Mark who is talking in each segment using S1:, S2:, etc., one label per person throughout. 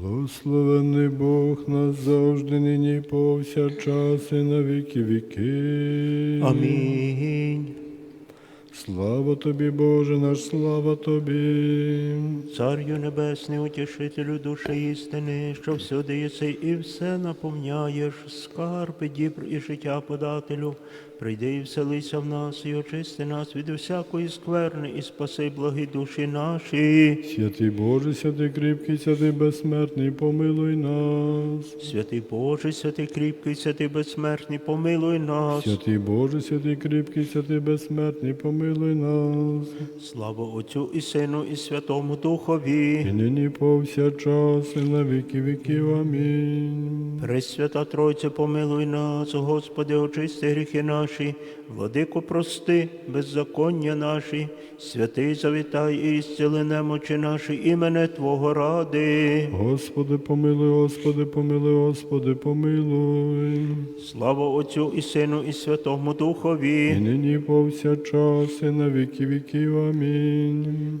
S1: Благословений Бог нас завжди, нині повсякчас і на віки віки.
S2: Амінь.
S1: Слава тобі, Боже наш, слава тобі.
S2: Царю Небесний, утішителю душі істини, що всюди єси і все наповняєш, скарби, дібр і життя подателю. Прийди і вселися в нас, і очисти нас від усякої скверни, і спаси благі душі наші.
S1: Святий Боже, святий кріпкий, святий безсмертний, помилуй нас.
S2: Святий Боже, святий кріпкий, святий безсмертний, помилуй нас.
S1: Святий Боже, святий кріпкий, святий безсмертний, помилуй нас.
S2: Слава Отцю і Сину, і Святому Духові.
S1: І нині повсякчас і на віки віків. Амінь.
S2: Пресвята Тройце, помилуй нас, Господи, очисти гріхи наші, владико прости, беззаконня наші, святий завітай і зціли немочі наші, імене Твого ради.
S1: Господи, помилуй, Господи, помилуй, Господи, помилуй.
S2: Слава Отцю і Сину, і Святому
S1: І
S2: Духові.
S1: нині повсякчас і на віки віків. Амінь.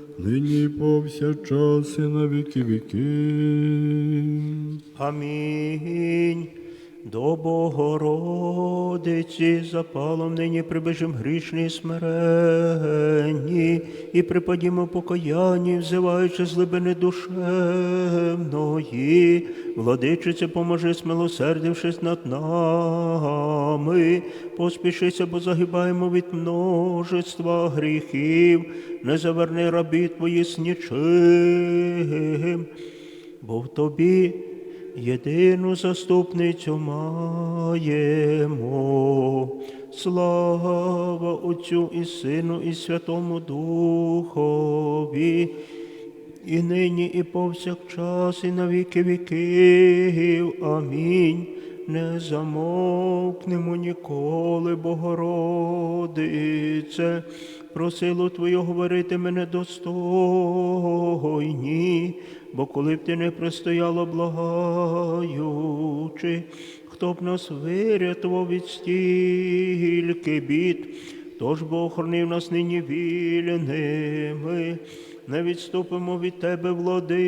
S1: нині і повсякчас і на віки віки.
S2: Амінь. До Богородиці запалом нині прибежим грішні смиренні і припадімо покаянні, взиваючи з глибини душевної. Владичице, поможи, смилосердившись над нами, поспішися, бо загибаємо від множества гріхів, не заверни рабі твої з нічим, бо в тобі єдину заступницю маємо. Слава Отцю і Сину, і Святому Духові, і нині, і повсякчас, і на віки віків. Амінь. Не замовкнемо ніколи, Богородице, про силу Твою говорити мене достойні, бо коли б ти не простояла благаючи, хто б нас вирятував від стільки бід, тож Бог охоронив нас нині вільними, не відступимо від Тебе, владичице.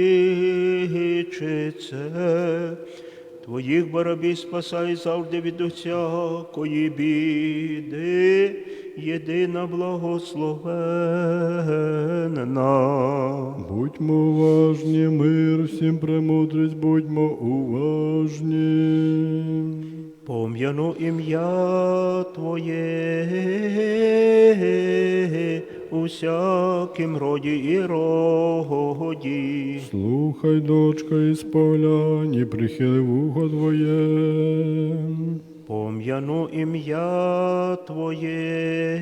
S2: Твоїх барабі спасай завжди від усякої біди, єдина благословенна.
S1: Будьмо уважні, мир, всім премудрість, будьмо уважні.
S2: Пом'яну ім'я Твоє у всякім роді і роді.
S1: Слухай, дочка, і споглянь, і прихили вухо Твоє.
S2: Пом'яну ім'я Твоє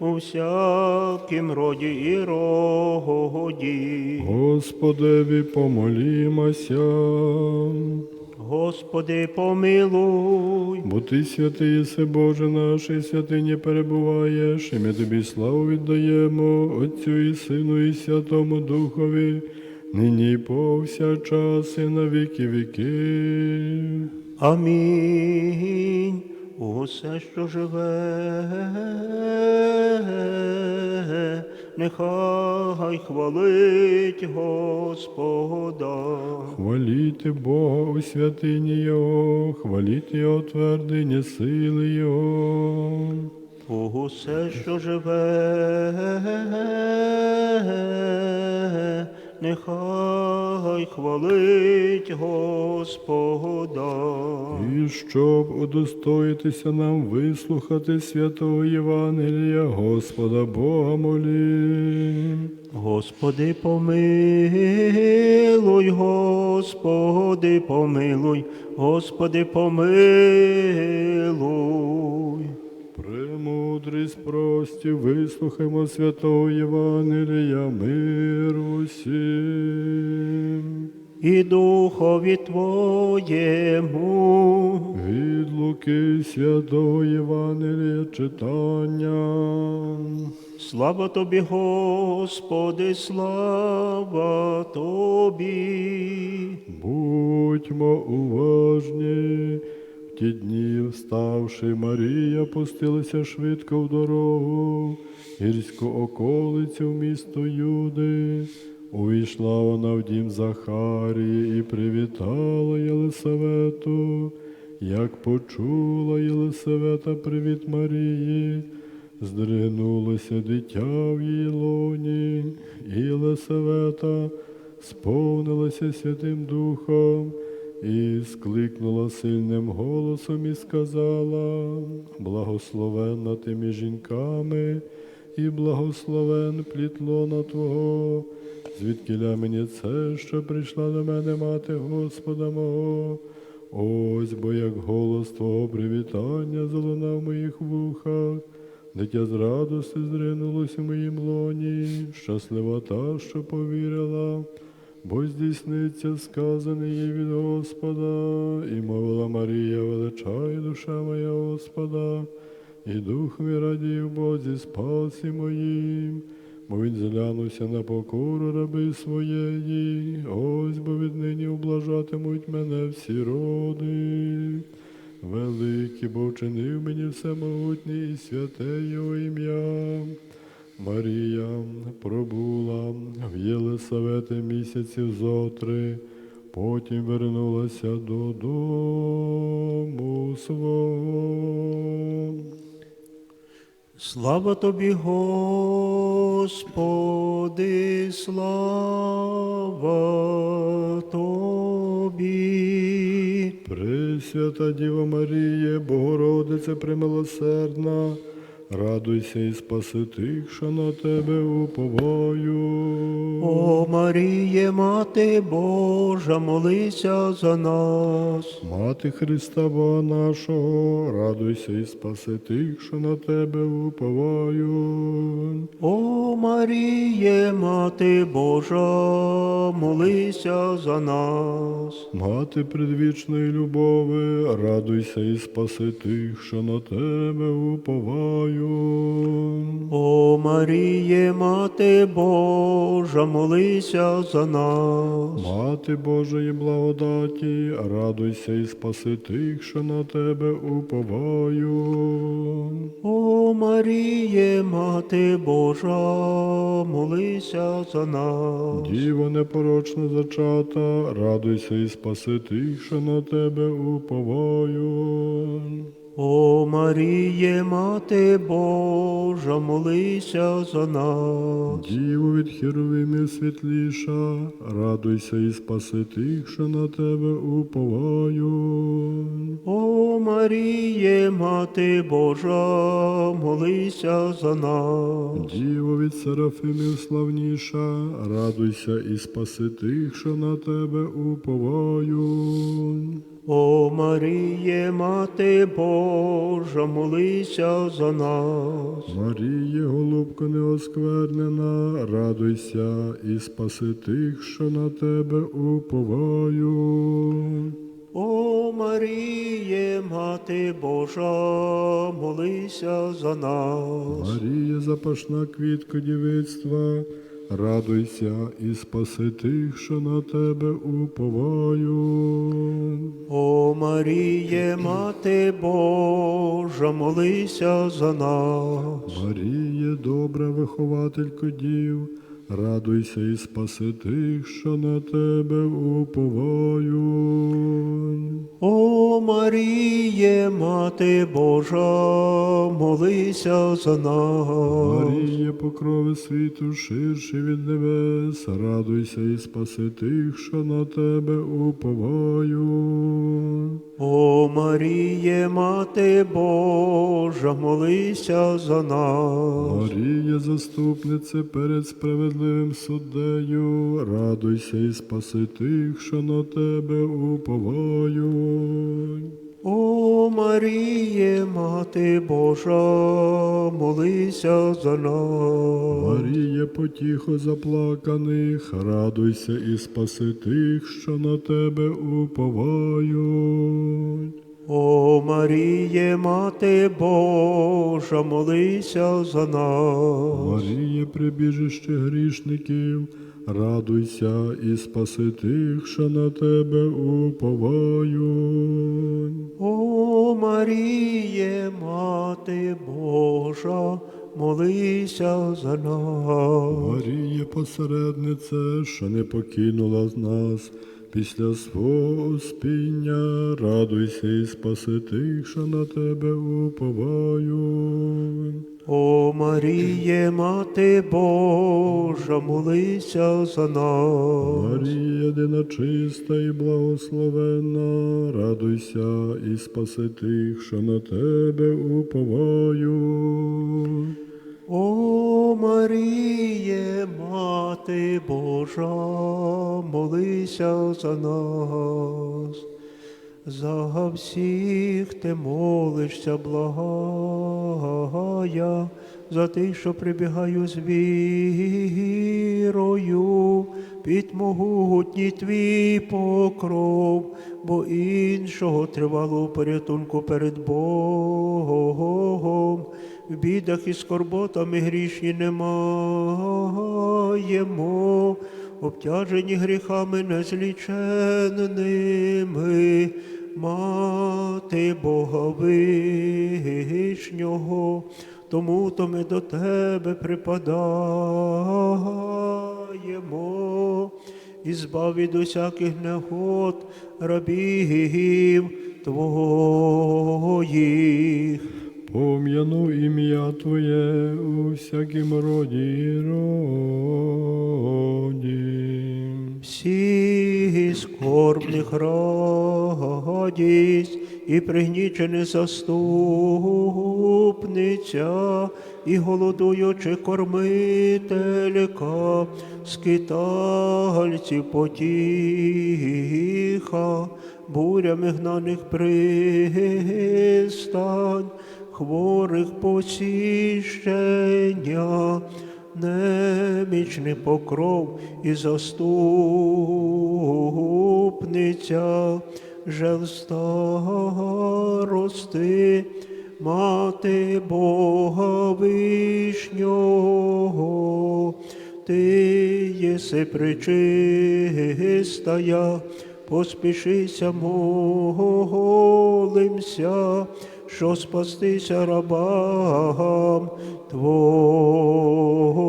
S2: у всякім роді і роді.
S1: Господеві помолімося.
S2: Господи, помилуй.
S1: Бо ти святий єси, Боже наш, і святині перебуваєш, і ми тобі славу віддаємо Отцю і Сину, і Святому Духові, нині і повсякчас, і на віки віків.
S2: Амінь. Усе, що живе, нехай хвалить Господа.
S1: Хваліти Бога у святині Його, хваліти Його твердині сили Його.
S2: Усе, що живе, нехай хвалить Господа.
S1: І щоб удостоїтися нам вислухати святого Євангелія, Господа Бога молім.
S2: Господи, помилуй, Господи, помилуй, Господи, помилуй.
S1: Приму мудрість прості, вислухаймо святого Євангелія, мир усім.
S2: І Духові Твоєму.
S1: Від Луки святого Євангелія читання.
S2: Слава Тобі, Господи, слава Тобі.
S1: Будьмо уважні. Ті дні, вставши, Марія пустилася швидко в дорогу, гірську околицю в місто Юди. Увійшла вона в дім Захарії і привітала Єлисавету. Як почула Єлисавета привіт Марії, здригнулося дитя в її лоні, і Єлисавета сповнилася Святим Духом і скликнула сильним голосом і сказала: Благословенна ти між жінками, і благословен плід лона Твого, звідкиля мені це, що прийшла до мене мати Господа мого. Ось бо як голос Твого привітання залунав в моїх вухах, дитя з радости зринулось у моїм лоні, щаслива та, що повірила, бо здійсниться сказане їй від Господа, і мовила Марія, величай душа моя Господа, і дух мій радів Бозі спасі моїм. Бо він зглянувся на покору раби своєї, ось бо віднині облажатимуть мене всі роди. Великий, бо вчинив мені всемогутній і святе його ім'я. Марія пробула в Єлисавети місяців зотри, потім вернулася додому свого.
S2: Слава тобі, Господи, слава тобі.
S1: Пресвята Діва Марія, Богородице премилосердна, радуйся і спаси тих, що на тебе уповаю.
S2: О Маріє, Мати Божа, молися за нас.
S1: Мати Христа Бога нашого, радуйся і спаси тих, що на тебе уповаю.
S2: О Маріє, Мати Божа, молися за нас.
S1: Мати предвічної любови, радуйся і спаси тих, що на тебе уповаю.
S2: О Маріє, Мати Божа, молися за нас.
S1: Мати Божої благодаті, радуйся і спаси тих, що на тебе уповаю.
S2: О Маріє, Мати Божа, молися за нас.
S1: Діво непорочно зачата, радуйся і спаси тих, що на тебе уповаю.
S2: Маріє, Мати Божа, молися за нас.
S1: Діво від херовимів світліша, радуйся і спаси тих, що на тебе уповаю.
S2: О Маріє, Мати Божа, молися за нас.
S1: Діво від серафимів славніша, радуйся і спаси тих, що на тебе уповаю.
S2: О Маріє, Мати Божа, молися за нас.
S1: Маріє, голубко неосквернена, радуйся і спаси тих, що на тебе уповаю.
S2: О Маріє, Мати Божа, молися за нас.
S1: Марія, запашна квітка дівицтва, радуйся і спаси тих, що на тебе уповаю.
S2: О Маріє, Мати Божа, молися за нас.
S1: Маріє, добра вихователько дів, радуйся і спаси тих, що на тебе уповаю.
S2: О Маріє, Мати Божа, молися за нас.
S1: Маріє, покрови світу, ширші від небес, радуйся і спаси тих, що на тебе уповаю.
S2: О Маріє, Мати Божа, молися за нас.
S1: Марія, заступнице перед справедливим суддею, радуйся і спаси тих, що на тебе уповаю.
S2: О Маріє, Мати Божа, молися за нас.
S1: Маріє, потіхо заплаканих, радуйся і спаси тих, що на тебе уповають.
S2: О Маріє, Мати Божа, молися за нас.
S1: Маріє, прибіжище грішників, радуйся і спаси тих, що на тебе уповають.
S2: О Маріє, Мати Божа, молися за нас.
S1: Маріє, посереднице, що не покинула з нас після свого спіння, радуйся і спаси тих, що на тебе уповають.
S2: О Маріє, Мати Божа, молися за нас.
S1: Марія, єдина чиста і благословенна, радуйся і спаси тих, що на тебе уповають.
S2: О Маріє, Мати Божа, молися за нас. За всіх ти молишся, благая, за тих, що прибігаю з вірою, під могутній твій покров, бо іншого тривалого порятунку перед Богом. В бідах і скорботами грішні не маємо, обтяжені гріхами незліченними, мати Бога вишнього, тому то ми до тебе припадаємо, і збав від усяких негод рабів Твоїх.
S1: Пом'яну ім'я Твоє у всякім роді і роді.
S2: Всі скорбних радість і пригнічене заступниця, і голодуючи кормителька, скитальців потіха, бурями гнаних пристань, хворих посіщення, немічний покров і заступниця, старости, мати Бога вишнього, ти єси причистая, поспішися, молимся, що спастися рабам Твоїм.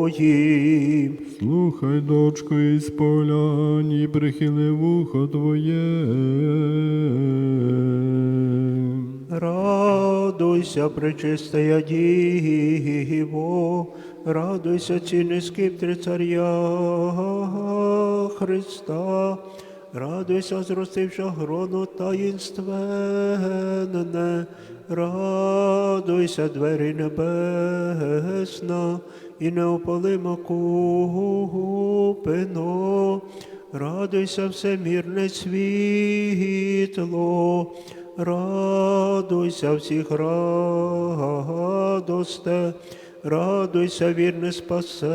S1: Слухай, дочко, і сполянь, і прихили вухо Твоє.
S2: Радуйся, пречистая Діво, радуйся, ціни скиптри царя Христа, радуйся, зростивши грону таїнственне, радуйся, двері небесна, і неопалима купино, радуйся, всемірне світло, радуйся всіх радосте, радуйся, вірне спасення,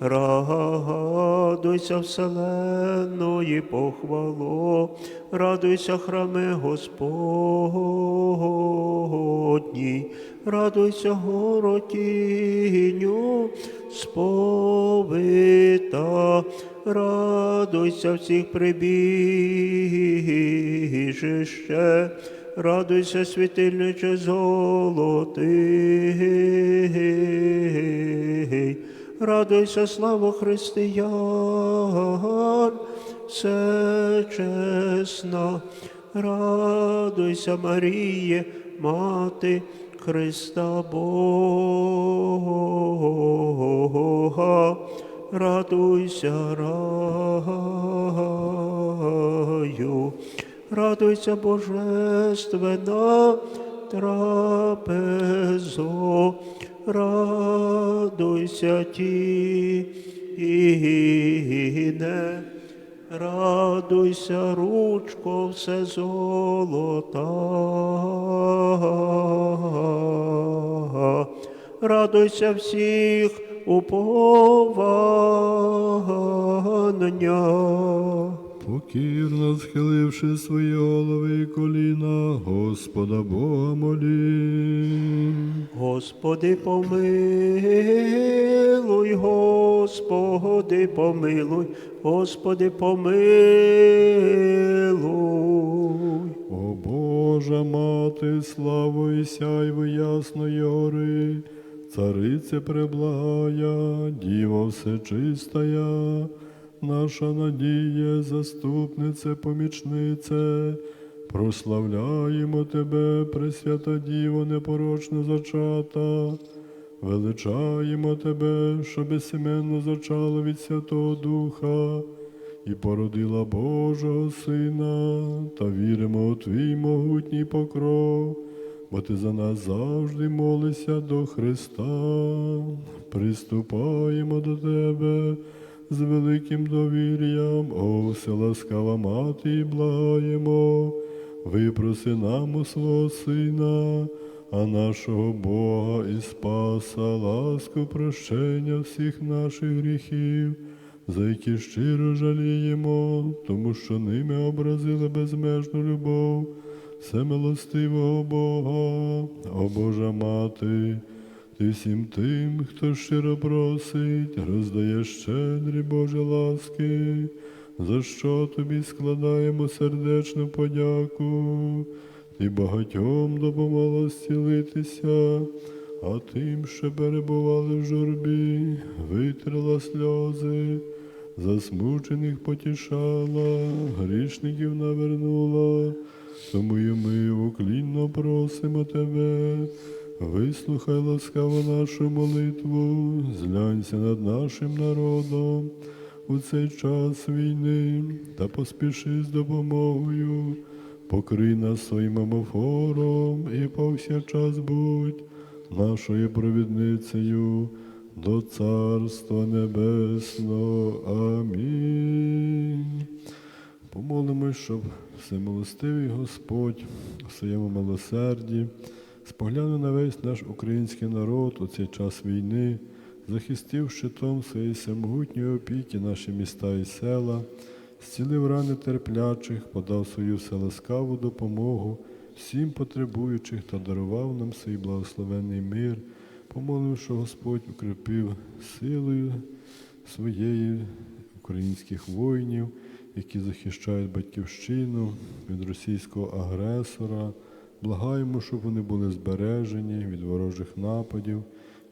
S2: Радуйся, вселенної похвало, радуйся, храме Господній, радуйся, горотіню сповита, радуйся всіх прибіжище, радуйся, світильниче золотий. Радуйся, слава християн, все чесна, радуйся, Маріє, мати Христа Бога, радуйся, раю, радуйся, божественна трапезо, радуйся ті, тіне, радуйся, ручко все золота, радуйся всіх уповання.
S1: Покірно схиливши свої голови і коліна, Господа Бога молі.
S2: Господи, помилуй, Господи, помилуй, Господи, помилуй.
S1: О Божа мати, славу і сяйво ясної гори, царице преблагая, Діво всечистая, наша надія, заступнице, помічнице, прославляємо Тебе, Пресвята Діво, непорочно зачата. Величаємо Тебе, що безсеменно зачала від Святого Духа і породила Божого Сина, та віримо у Твій могутній покров, бо Ти за нас завжди молишся до Христа. Приступаємо до Тебе з великим довір'ям, о вселаскава мати, благаємо, випроси нам у свого Сина, а нашого Бога і Спаса, ласку прощення всіх наших гріхів, за які щиро жаліємо, тому що ними образили безмежну любов, всемилостивого Бога, о Божа мати. Ти всім тим, хто щиро просить, роздає щедрі Божі ласки, за що тобі складаємо сердечну подяку. Ти багатьом допомогла зцілитися, а тим, що перебували в журбі, витрила сльози, засмучених потішала, грішників навернула. Тому й ми уклінно просимо тебе, вислухай ласкаво нашу молитву, зглянься над нашим народом у цей час війни та поспіши з допомогою, покрий нас своїм амофором і повсякчас будь нашою провідницею до Царства Небесного. Амінь. Помолимось, щоб всемилостивий Господь у своєму милосерді споглянув на весь наш український народ у цей час війни, захистив щитом своєї всемогутньої опіки наші міста і села, зцілив рани терплячих, подав свою вселаскаву допомогу всім потребуючих та дарував нам свій благословенний мир. Помолимо, що Господь укріпив силою своєї українських воїнів, які захищають батьківщину від російського агресора. Благаємо, щоб вони були збережені від ворожих нападів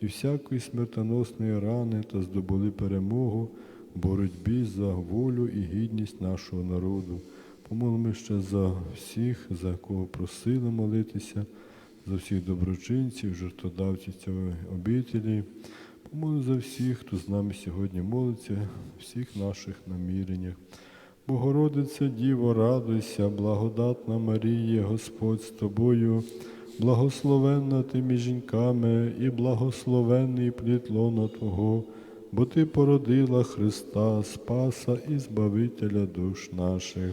S1: і всякої смертоносної рани та здобули перемогу в боротьбі за волю і гідність нашого народу. Помолимо ще за всіх, за кого просили молитися, за всіх доброчинців, жертводавців цієї обітелі. Помолимо за всіх, хто з нами сьогодні молиться, всіх наших наміреннях. Богородице Діво, радуйся, благодатна Марія, Господь з тобою, благословенна ти між жінками і благословенний плід лона Твого, бо Ти породила Христа, Спаса і Збавителя душ наших.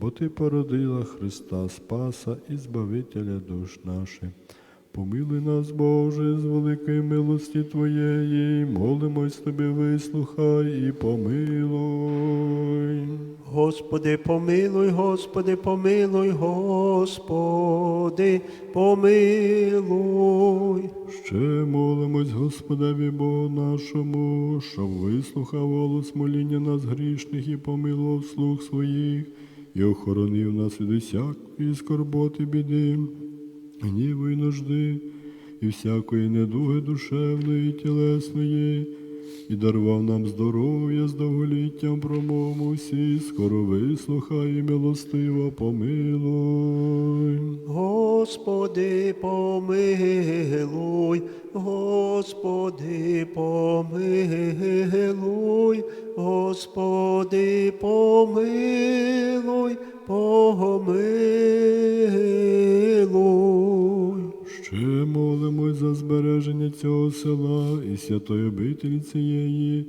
S1: бо Ти породила Христа Спаса і Збавителя душ наших. Помилуй нас, Боже, з великої милості Твоєї, молимось Тобі, вислухай і помилуй.
S2: Господи, помилуй, Господи, помилуй, Господи, помилуй.
S1: Ще молимось Господеві Богу нашому, щоб вислухав голос моління нас грішних і помилував слух своїх, і охоронив нас від усякої скорботи біди, гніву і нужди, і всякої недуги душевної і тілесної, і дарував нам здоров'я з довголіттям промову всі, скоро вислухай і милостиво помилуй.
S2: Господи, помилуй, Господи, помилуй, Господи, помилуй, помилуй.
S1: Ще молимось за збереження цього села і святої обителі цієї,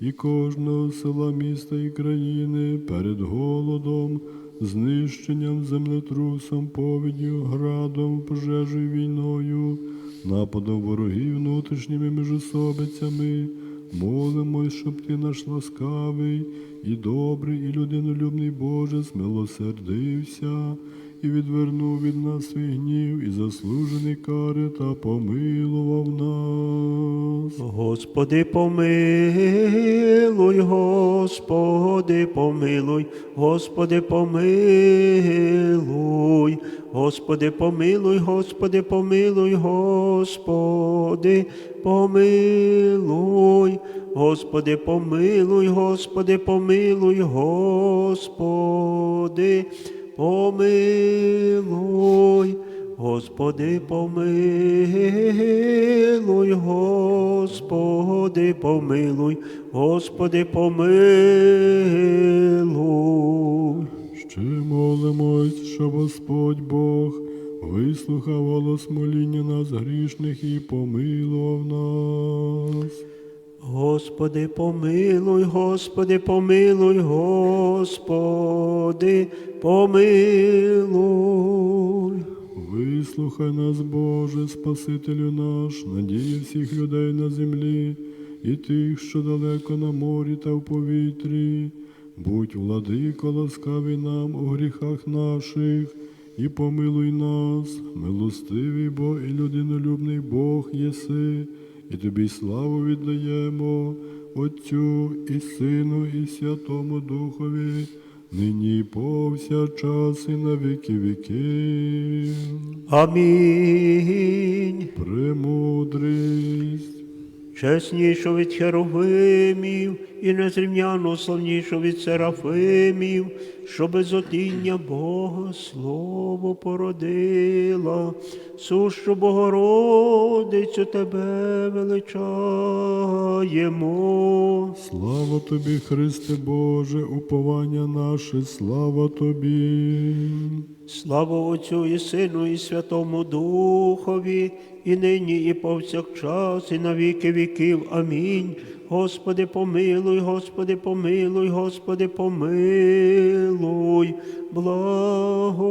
S1: і кожного села, міста і країни перед голодом, знищенням, землетрусом, повіддю, градом, пожежею, війною, нападом ворогів внутрішніми міжособицями. Молимось, щоб ти наш ласкавий і добрий, і людинолюбний Боже, змилосердився і відвернув від нас свій гнів, і заслужений кари та помилував нас.
S2: Господи, помилуй, Господи, помилуй, Господи, помилуй, Господи, помилуй, Господи, помилуй, Господи, помилуй. Господи, помилуй, Господи, помилуй, Господи помилуй. Господи, помилуй, Господи, помилуй, Господи, помилуй.
S1: Ще молимось, щоб Господь Бог вислухав голос моління нас грішних і помилував нас.
S2: Господи, помилуй, Господи, помилуй, Господи, помилуй.
S1: Вислухай нас, Боже, Спасителю наш, надії всіх людей на землі, і тих, що далеко на морі та в повітрі. Будь владико, ласкавий нам у гріхах наших, і помилуй нас, милостивий бо і людинолюбний Бог єси, і тобі славу віддаємо, Отцю і Сину, і Святому Духові, нині і повсякчас і на віки віків.
S2: Амінь.
S1: Премудрість.
S2: Чеснішу від херовимів і незрівняно славнішу від серафимів, що без отіння Бога слово породила, сущу Богородицю тебе величаємо.
S1: Слава тобі, Христе Боже, уповання наше, слава тобі.
S2: Слава Отцю і Сину, і Святому Духові, і нині, і повсякчас, і на віки віків. Амінь. Господи, помилуй, Господи, помилуй, Господи, помилуй, благослови.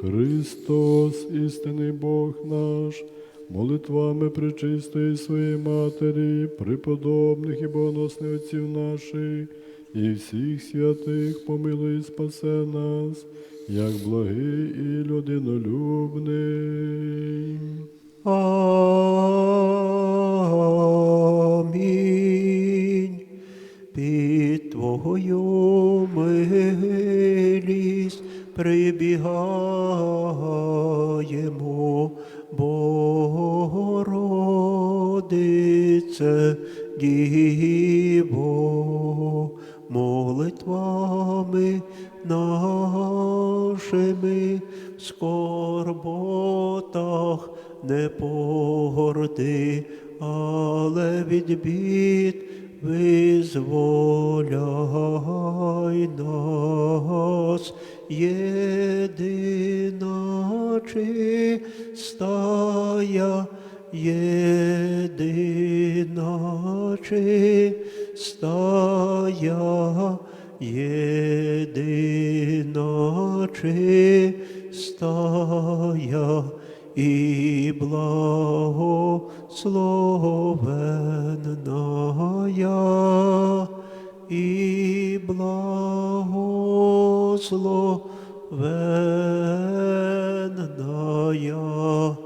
S1: Христос, істинний Бог наш, молитвами пречистої своєї Матері, преподобних і богоносних отців наших, і всіх святих помилуй спасе нас, як благий і людинолюбний.
S2: Єдина чистая, єдина чистая и благословенная, и благословенная,